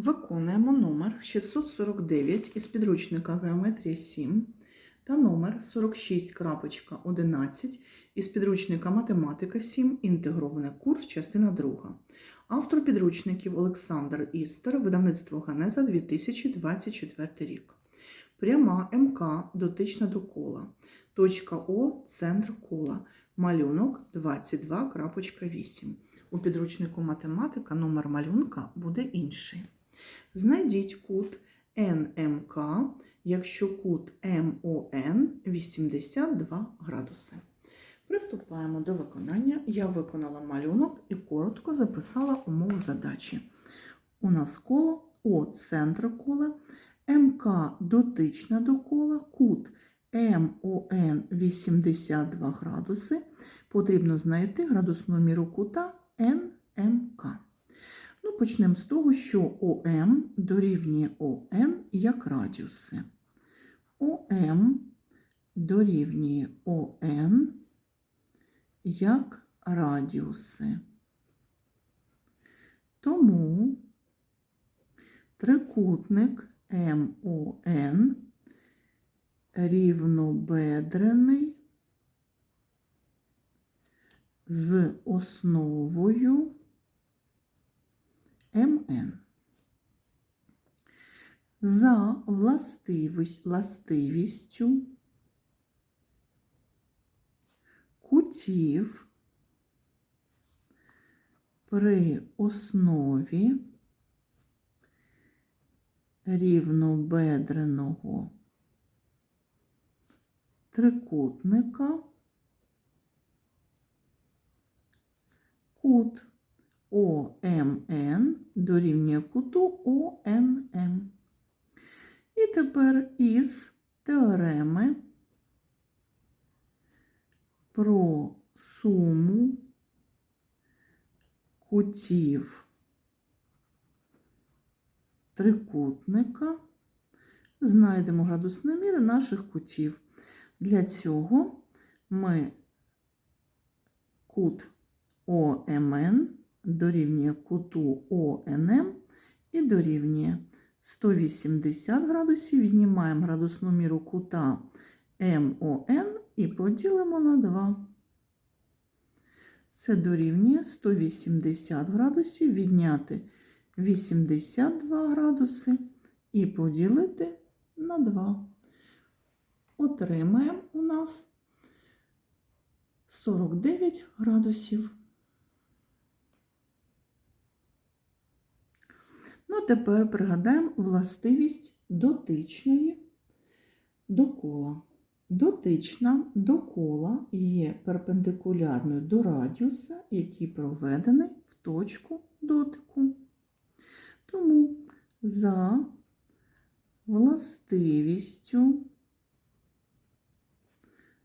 Виконуємо номер 649 із підручника Геометрія 7 та номер 46.11 із підручника Математика 7. Інтегрований курс, частина 2. Автор підручників Олександр Істер, видавництво Ганеза 2024 рік. Пряма МК дотична до кола. Точка О центр кола. Малюнок 22.8. У підручнику математика номер малюнка буде інший. Знайдіть кут НМК, якщо кут МОН 82 градуси. Приступаємо до виконання. Я виконала малюнок і коротко записала умову задачі. У нас коло О центр кола, МК дотична до кола, кут МОН 82 градуси. Потрібно знайти градусну міру кута НМК. Ну, почнемо з того, що ОМ дорівнює ОН як радіуси. ОМ дорівнює ОН як радіуси. Тому трикутник МОН рівнобедрений з основою МН. За властивістю кутів при основі рівнобедреного трикутника кут ОМН дорівнює куту ОНМ. І тепер із теореми про суму кутів трикутника знайдемо градусні міри наших кутів. Для цього ми кут ОМН дорівнює куту ОНМ і дорівнює 180 градусів. Віднімаємо градусну міру кута МОН і поділимо на 2. Це дорівнює 180 градусів, відняти 82 градуси і поділити на 2. Отримаємо у нас 49 градусів. Ну, тепер пригадаємо властивість дотичної до кола. Дотична до кола є перпендикулярною до радіуса, який проведений в точку дотику. Тому за властивістю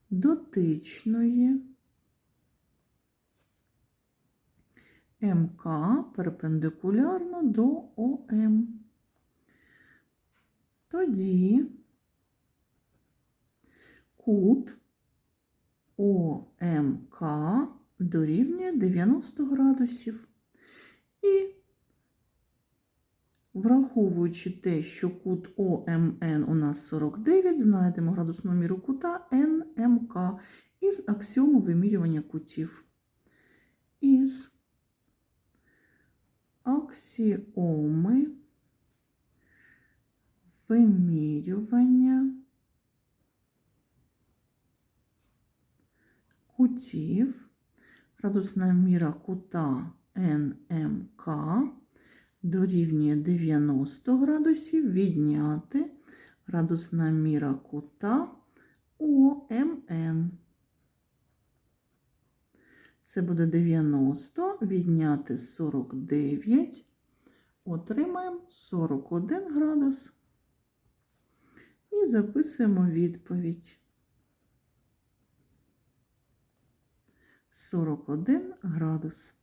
дотичної МК перпендикулярно до ОМ. Тоді кут ОМК дорівнює 90 градусів. І враховуючи те, що кут ОМН у нас 49, знайдемо градусну міру кута НМК із аксіому вимірювання кутів. Із аксіоми вимірювання кутів, градусна міра кута НМК дорівнює 90 градусів, відняти градусна міра кута ОМН. Це буде 90, відняти 49, отримаємо 41 градус. Записуємо відповідь. 41 градус.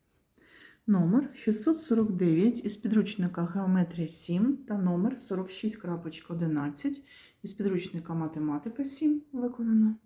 Номер 649 із підручника Геометрія 7 та номер 46.11 із підручника Математика 7 виконано.